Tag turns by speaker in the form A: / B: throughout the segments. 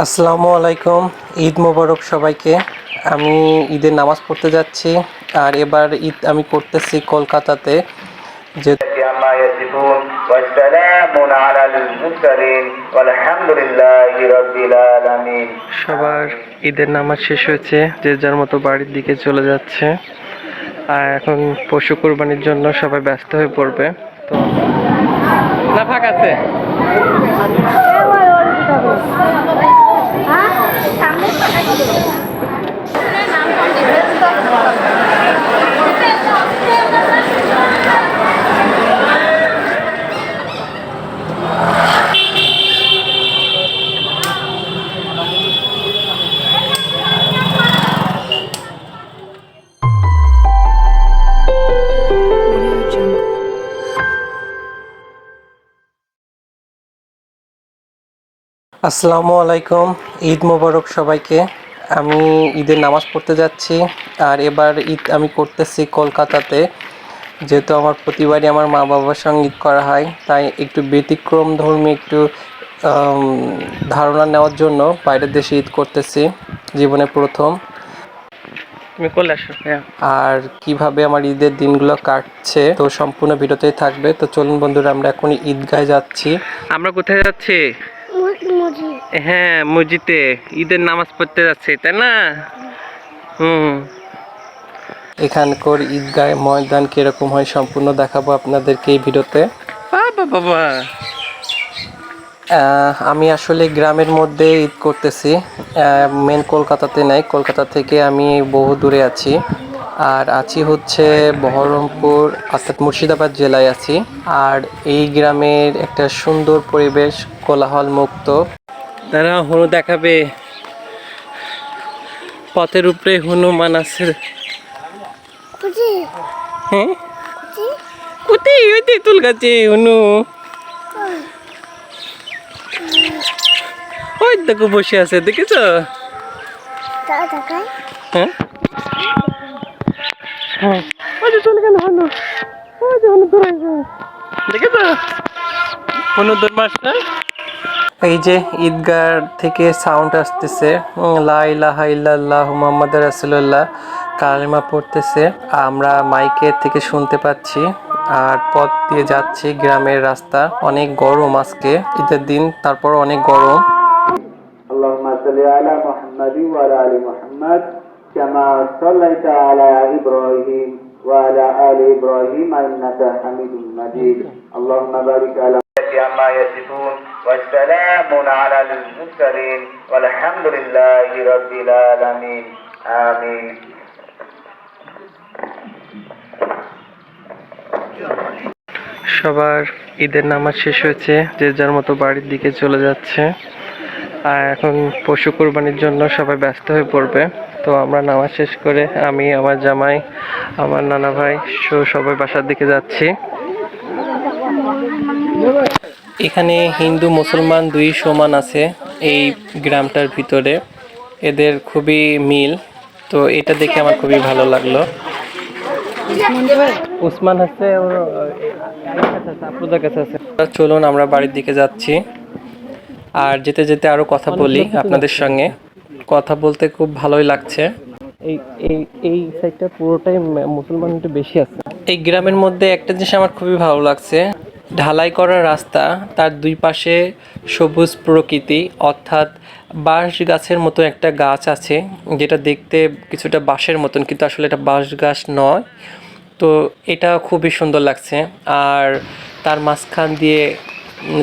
A: আসসালামু আলাইকুম। ঈদ মোবারক সবাইকে। আমি ঈদের নামাজ পড়তে যাচ্ছি আর এবার ঈদ আমি করতেছি কলকাতাতে। যে সবার ঈদের নামাজ শেষ হয়েছে, যে যার মতো বাড়ির দিকে চলে যাচ্ছে। আর এখন পশু কোরবানির জন্য সবাই ব্যস্ত হয়ে পড়বে। তো না, ফাঁক আছে।
B: Hả? Thằng biết mà nó chỉ được.
A: Nó làm con gì আসসালামু আলাইকুম ঈদ মোবারক সবাইকে। আমি ঈদের নামাজ পড়তে যাচ্ছি আর এবার ঈদ আমি করতেছি কলকাতাতে। যেহেতু আমার প্রতিবারই আমার মা বাবার সঙ্গে ঈদ করা হয় তাই একটু ব্যতিক্রম ধর্মী একটু ধারণা নেওয়ার জন্য বাইরের দেশে ঈদ করতেছি জীবনে প্রথম। তুমি করলে আসো আর কীভাবে আমার ঈদের দিনগুলো কাটছে তো সম্পূর্ণ ভিডিওতেই থাকবে। তো চলুন বন্ধুরা আমরা এখন ঈদগায় যাচ্ছি। আমরা কোথায় যাচ্ছি? হ্যাঁ মসজিদে ঈদের নামাজ পড়তে যাচ্ছে তাই না? হুম। এখানকার ঈদগায় ময়দান কীরকম হয় সম্পূর্ণ দেখাবো আপনাদেরকে এই ভিডিওতে। বাবা আমি আসলে গ্রামের মধ্যে ঈদ করতেছি। মেন কলকাতাতে নাই। কলকাতা থেকে আমি বহু দূরে আছি। আর আছি হচ্ছে বহরমপুর অর্থাৎ মুর্শিদাবাদ জেলায় আছি। আর এই গ্রামের একটা সুন্দর পরিবেশ কোলাহল মুক্ত তারা হনু দেখাবে পথের উপরে হনুমান আছে হ্যাঁ? কুতি ওই তেঁতুল গাছে হনু। ওই দেখো বসে আছে দেখেছ? হ্যাঁ হ্যাঁ ওই যে চলে গেল হনু এই যে ঈদগার থেকে সাউন্ড আসতেছে। লাহা ইল্লাল্লাহ মোহাম্মদ রাসুল্লাহ কালিমা পড়তেছে। আমরা মাইকের থেকে শুনতে পাচ্ছি। আর পথ দিয়ে যাচ্ছি গ্রামের রাস্তা। অনেক গরম আজকে। ঈদের দিন তারপর অনেক গরম।
C: আলা ওয়া আলা মুহাম্মাদ কামা সাল্লাইতা আলা ইব্রাহিম। وعلى ال ابراهيم انك حميد مجيد اللهم بارك على عما يصفون والسلام على المرسلين والحمد لله رب العالمين آمين
A: সবার ঈদের নামাজ শেষ হয়েছে যে যার মতো বাড়ির দিকে চলে যাচ্ছে আর এখন পশু কোরবানির জন্য সবাই ব্যস্ত হয়ে পড়বে তো আমরা নামাজ শেষ করে আমি, আমার জামাই, আমার নানা ভাই সবাই বাসার দিকে যাচ্ছি। এখানে হিন্দু, মুসলমান দুই সমান আছে এই গ্রামটার ভিতরে। এদের খুবই মিল, তো এটা দেখে আমার খুবই ভালো লাগল। উসমান আছে। চলুন আমরা বাড়ির দিকে যাচ্ছি। আর যেতে যেতে আরও কথা বলি আপনাদের সঙ্গে। কথা বলতে খুব ভালোই লাগছে। এই এই এই সাইডটা পুরোটাই মুসলমান একটু বেশি আছে। এই গ্রামের মধ্যে একটা জিনিস আমার খুবই ভালো লাগছে। ঢালাই করা রাস্তা তার দুই পাশে সবুজ প্রকৃতি অর্থাৎ বাঁশ গাছের মতো একটা গাছ আছে যেটা দেখতে কিছুটা বাঁশের মতন কিন্তু আসলে এটা বাঁশ গাছ নয়। তো এটা খুবই সুন্দর লাগছে। আর তার মাঝখান দিয়ে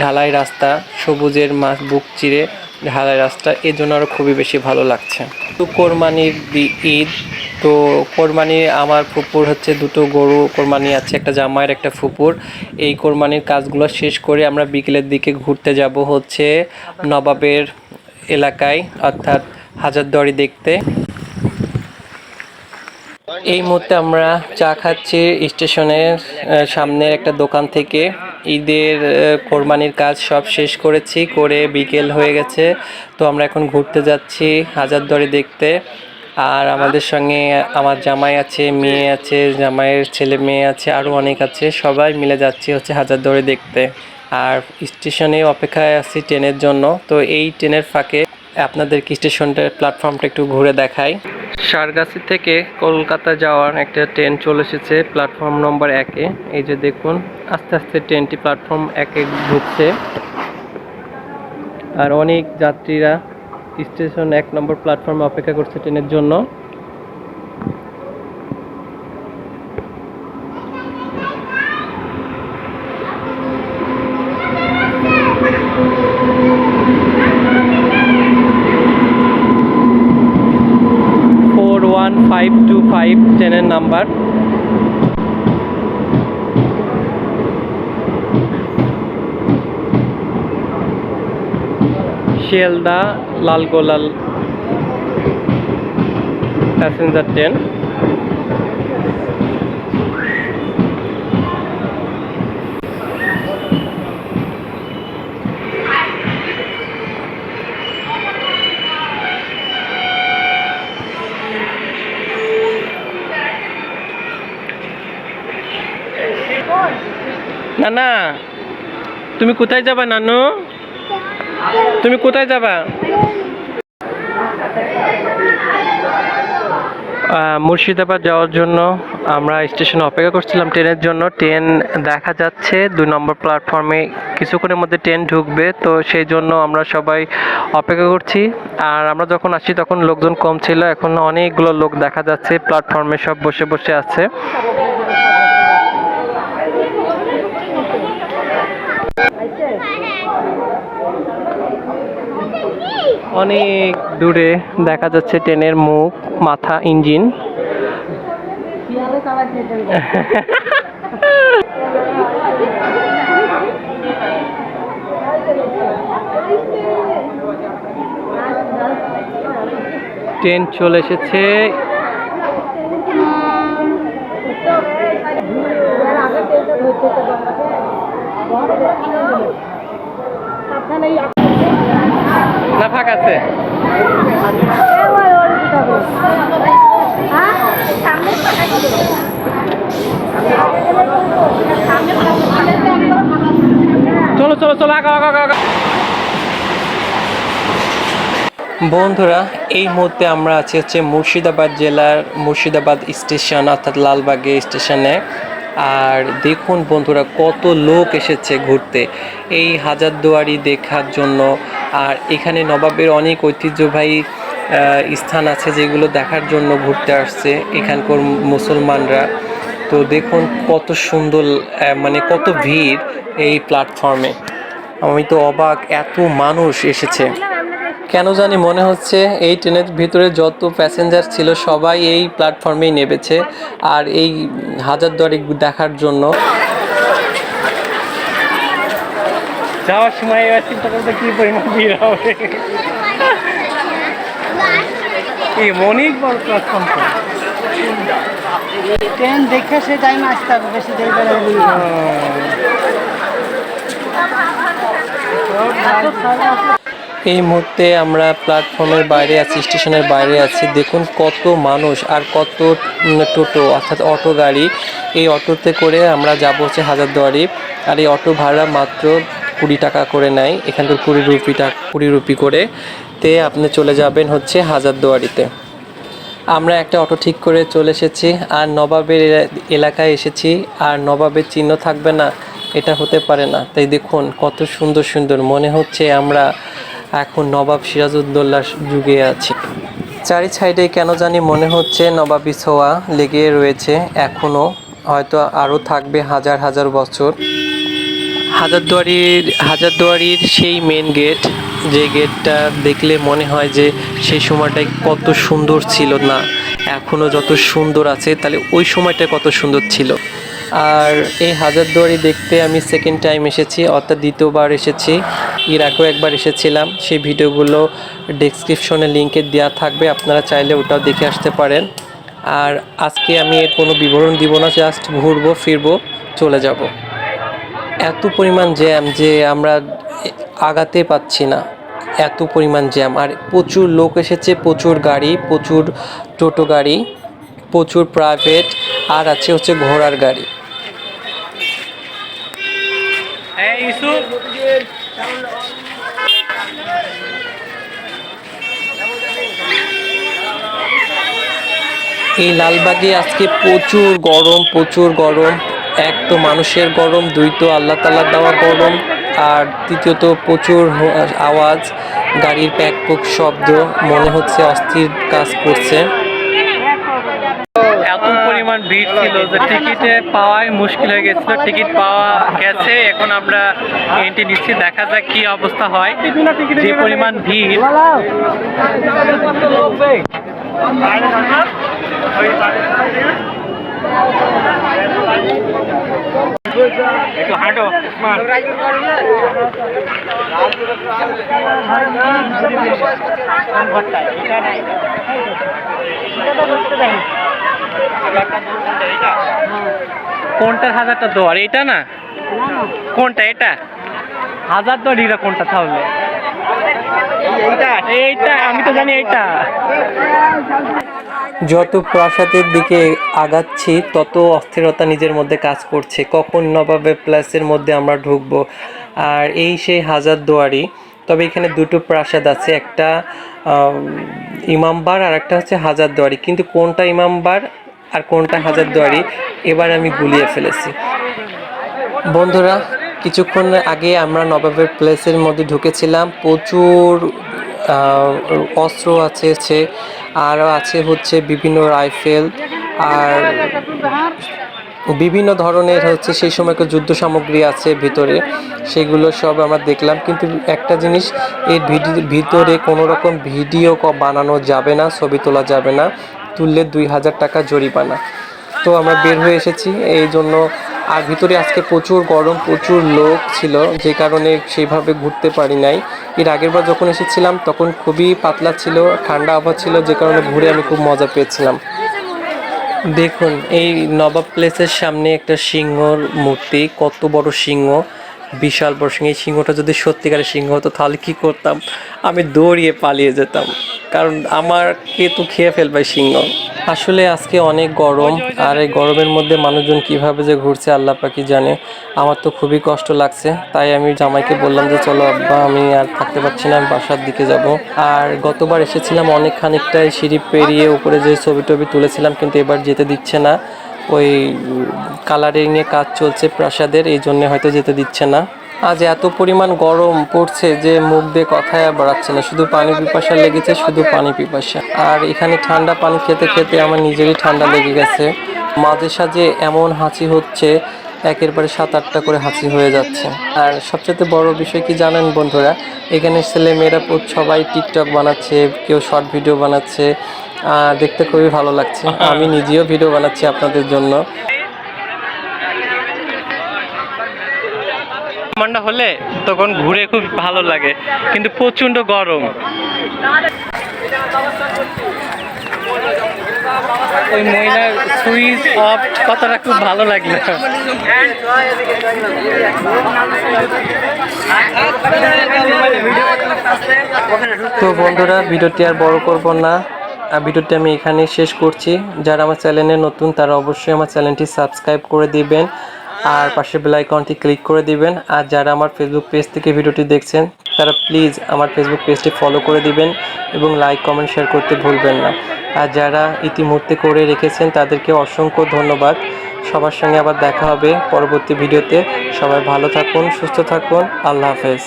A: ঢালাই রাস্তা সবুজের মাছ বুক চিরে ঢালাই রাস্তা এই জন্য আরও খুবই বেশি ভালো লাগছে। তো কোরবানির ঈদ, তো কোরবানি আমার ফুপুর হচ্ছে দুটো গরু, কোরবানি আছে, একটা জামাইয়ের, একটা ফুপুর। এই কোরবানির কাজগুলো শেষ করে আমরা বিকেলের দিকে ঘুরতে যাব হচ্ছে নবাবের এলাকায়, অর্থাৎ হাজারদুয়ারি দেখতে। এই মুহূর্তে আমরা চা খাচ্ছি স্টেশনের সামনের একটা দোকান থেকে। ঈদের কোরবানির কাজ সব শেষ করেছি, করে বিকেল হয়ে গেছে। তো আমরা এখন ঘুরতে যাচ্ছি হাজারদুয়ারি দেখতে। আর আমাদের সঙ্গে আমার জামাই আছে, মেয়ে আছে, জামাইয়ের ছেলে মেয়ে আছে আরও অনেক আছে। সবাই মিলে যাচ্ছি হচ্ছে হাজারদুয়ারি দেখতে। আর স্টেশনে অপেক্ষায় আছি ট্রেনের জন্য। তো এই ট্রেনের ফাঁকে আপনাদেরকে স্টেশনটা প্ল্যাটফর্মটা একটু ঘুরে দেখাই। সারগাছি থেকে কলকাতা যাওয়ার একটা ট্রেন চলে এসেছে প্ল্যাটফর্ম নম্বর একে এই যে দেখুন, আস্তে আস্তে ট্রেনটি প্ল্যাটফর্ম একে ঢুকছে। আর অনেক যাত্রীরা স্টেশন এক নম্বর প্ল্যাটফর্মে অপেক্ষা করছে ট্রেনের জন্য। শিয়ালদা লালগোলাল প্যাসেঞ্জার ট্রেন না না তুমি কোথায় যাবা নানু? তুমি কোথায় যাবা? মুর্শিদাবাদ যাওয়ার জন্য আমরা স্টেশনে অপেক্ষা করছিলাম ট্রেনের জন্য। ট্রেন দেখা যাচ্ছে, দুই নম্বর প্ল্যাটফর্মে কিছুক্ষণের মধ্যে ট্রেন ঢুকবে, তো সেই জন্য আমরা সবাই অপেক্ষা করছি। আর আমরা যখন আসি তখন লোকজন কম ছিল, এখন অনেকগুলো লোক দেখা যাচ্ছে প্ল্যাটফর্মে সব বসে বসে আছে। অনেক দূরে দেখা যাচ্ছে ট্রেনের মুখ মাথা ইঞ্জিন। ট্রেন চলে এসেছে। না ফাঁক আছে? চলো চলো চলো আগা আগা আগা, বন্ধুরা এই মুহূর্তে আমরা আছি হচ্ছে মুর্শিদাবাদ জেলার মুর্শিদাবাদ স্টেশন অর্থাৎ লালবাগে স্টেশনে। আর দেখুন বন্ধুরা কত লোক এসেছে ঘুরতে। এই হাজারদুয়ারি দেখার জন্য আর এখানে নবাবের অনেক ঐতিহ্যবাহী স্থান আছে যেগুলো দেখার জন্য ঘুরতে আসছে এখানকার মুসলমানরা। তো দেখুন কত সুন্দর মানে কত ভিড় এই প্ল্যাটফর্মে আমি তো অবাক, এত মানুষ এসেছে। কেন জানি মনে হচ্ছে এই ট্রেনের ভিতরে যত প্যাসেঞ্জার ছিল সবাই এই প্ল্যাটফর্মেই নেমেছে। আর এই হাজার হাজারদুয়ারি দেখার জন্য যাওয়ার সময় এবার চিন্তা করতে কি পরিমাণ ভিড় হবে। এই অনেক বড় প্ল্যাটফর্ম
B: ট্রেন দেখে সে টাইম আসতে হবে বেশি দেরি করে
A: এই মুহূর্তে আমরা প্ল্যাটফর্মের বাইরে আছি স্টেশনের বাইরে আছি। দেখুন কত মানুষ আর কত টোটো অর্থাৎ অটো গাড়ি। এই অটোতে করে আমরা যাব হচ্ছে হাজারদুয়ারি। আর এই অটো ভাড়া মাত্র কুড়ি টাকা করে নেয়। এখানকার কুড়ি রুপি টাকা কুড়ি রুপি করে। তে আপনি চলে যাবেন হচ্ছে হাজারদুয়ারিতে। আমরা একটা অটো ঠিক করে চলে এসেছি। আর নবাবের এলা- এলাকায় এসেছি। আর নবাবের চিহ্ন থাকবে না, এটা হতে পারে না। তাই দেখুন, কত সুন্দর সুন্দর। মনে হচ্ছে আমরা এখন নবাব সিরাজউদ্দৌলার যুগে আছি। চারি সাইডে কেন জানি মনে হচ্ছে নবাবি ছোয়া লেগে রয়েছে এখনও হয়তো আরও থাকবে হাজার হাজার বছর। হাজারদুয়ারির হাজারদুয়ারির সেই মেন গেট যে গেটটা দেখলে মনে হয় যে সেই সময়টাই কত সুন্দর ছিল না। এখনও যত সুন্দর আছে, তাহলে ওই সময়টা কত সুন্দর ছিল। আর এই হাজারদুয়ারি দেখতে আমি সেকেন্ড টাইম এসেছি, অর্থাৎ দ্বিতীয়বার এসেছি। এর আগেও একবার এসেছিলাম। সেই ভিডিওগুলো ডেসক্রিপশনে লিঙ্কে দেওয়া থাকবে, আপনারা চাইলে ওটাও দেখে আসতে পারেন। আর আজকে আমি এর কোনো বিবরণ দিব না জাস্ট ঘুরবো, ফিরবো, চলে যাব। এত পরিমাণ জ্যাম যে আমরা আগাতে পাচ্ছি না। এত পরিমাণ জ্যাম। আর প্রচুর লোক এসেছে প্রচুর গাড়ি প্রচুর টোটো গাড়ি প্রচুর প্রাইভেট আর আছে হচ্ছে ঘোড়ার গাড়ি। হ্যাঁ, এই লালবাগে আজকে প্রচুর গরম প্রচুর গরম। এক তো মানুষের গরম, দুই তো আল্লাহ তালার দেওয়া গরম, আর তৃতীয়ত প্রচুর আওয়াজ, গাড়ির প্যাক প্যাকপুক শব্দ, মনে হচ্ছে অস্থির কাজ করছে। এত পরিমাণ ভিড় ছিল যে টিকিটে পাওয়াই মুশকিল হয়ে গেছিল। টিকিট পাওয়া গেছে, এখন আমরা এন্ট্রি নিচ্ছি, দেখা যাক কি অবস্থা হয়। যে পরিমাণ ভিড়। কোনটার হাজারটা দোয়ার এটা না? কোনটা এটা? হাজার দোয়ার এটা কোনটা তাহলে? এইটা আমি তো জানি এইটা। যত প্রাসাদের দিকে আগাচ্ছি, তত অস্থিরতা নিজের মধ্যে কাজ করছে। কখন নবাবে প্লাসের মধ্যে আমরা ঢুকবো? আর এই সেই হাজার দুয়ারি, তবে এখানে দুটো প্রাসাদ আছে, একটা ইমামবার আর একটা হচ্ছে হাজার দুয়ারি। কিন্তু কোনটা ইমামবার আর কোনটা হাজার দুয়ারি, এবার আমি গুলিয়ে ফেলেছি। বন্ধুরা, কিছুক্ষণ আগে আমরা নবাবের প্লেসের মধ্যে ঢুকেছিলাম। প্রচুর অস্ত্র আছে আছে আরও আছে হচ্ছে বিভিন্ন রাইফেল আর বিভিন্ন ধরনের হচ্ছে সেই সময়কার যুদ্ধ সামগ্রী আছে ভিতরে, সেগুলো সব আমরা দেখলাম। কিন্তু একটা জিনিস, এর ভিতরে কোনো রকম ভিডিও বানানো যাবে না, ছবি তোলা যাবে না, তুললে দুই হাজার টাকা জরিমানা। তো আমরা বের হয়ে এসেছি, এই জন্য আর ভিতরে আজকে প্রচুর গরম, প্রচুর লোক ছিল, যে কারণে সেইভাবে ঘুরতে পারি নাই। এর আগের বার যখন এসেছিলাম, তখন খুবই পাতলা ছিল, ঠান্ডা আবহাওয়া ছিল, যে কারণে ঘুরে আমি খুব মজা পেয়েছিলাম। দেখুন, এই নবাব প্লেসের সামনে একটা সিংহর মূর্তি, কত বড় সিংহ। বিশাল বড় সিংহ এই সিংহটা যদি সত্যিকারের সিংহ হতো, তাহলে কী করতাম? আমি দৌড়িয়ে পালিয়ে যেতাম। কারণ আমারকে তো খেয়ে ফেলবে সিংহ। আসলে আজকে অনেক গরম, আর এই গরমের মধ্যে মানুষজন কীভাবে যে ঘুরছে আল্লাহ পাকি জানে। আমার তো খুবই কষ্ট লাগছে, তাই আমি জামাইকে বললাম যে, চলো আব্বা, আমি আর থাকতে পারছি না, আমি বাসার দিকে যাব। আর গতবার এসেছিলাম অনেক খানিকটাই সিঁড়ি পেরিয়ে উপরে যে ছবি টবি তুলেছিলাম, কিন্তু এবার যেতে দিচ্ছে না। ওই কালারিং এ কাজ চলছে প্রাসাদের, এই জন্য হয়তো যেতে দিচ্ছে না। আজ এত পরিমাণ গরম পড়ছে যে মুখ দিয়ে কথায় বাড়াচ্ছে না, শুধু পানি পিপাসা লেগেছে, শুধু পানি পিপাসা। আর এখানে ঠান্ডা পানি খেতে খেতে আমার নিজেরই ঠান্ডা লেগে গেছে। মাঝে সাঝে এমন হাঁচি হচ্ছে, একের পরে সাত আটটা করে হাঁচি হয়ে যাচ্ছে। আর সবচেয়ে বড় বিষয় কি জানেন বন্ধুরা এখানে ছেলে মেয়েরা সবাই টিকটক বানাচ্ছে, কেউ শর্ট ভিডিও বানাচ্ছে দেখতে খুবই ভালো লাগছে। আমি নিজেও ভিডিও বানাচ্ছি আপনাদের জন্য। ঠান্ডা হলে তখন ঘুরে খুব ভালো লাগে কিন্তু প্রচণ্ড গরম। ওই মহিলার সুইচ অফ কথাটা খুব ভালো লাগল। তো বন্ধুরা ভিডিওটি আর বড় করব না। ভিডিওটি আমি এখানেই শেষ করছি। যারা আমার চ্যানেলে নতুন, তারা অবশ্যই আমার চ্যানেলটি সাবস্ক্রাইব করে দিবেন আর পাশে বেল আইকনটি ক্লিক করে দিবেন। আর যারা আমার ফেসবুক পেজ থেকে ভিডিওটি দেখছেন, তারা প্লিজ আমার ফেসবুক পেজটি ফলো করে দিবেন এবং লাইক কমেন্ট শেয়ার করতে ভুলবেন না। আর যারা ইতিমধ্যে করে রেখেছেন, তাদেরকে অসংখ্য ধন্যবাদ। সবার সঙ্গে আবার দেখা হবে পরবর্তী ভিডিওতে। সবাই ভালো থাকুন, সুস্থ থাকুন। আল্লাহ হাফেজ।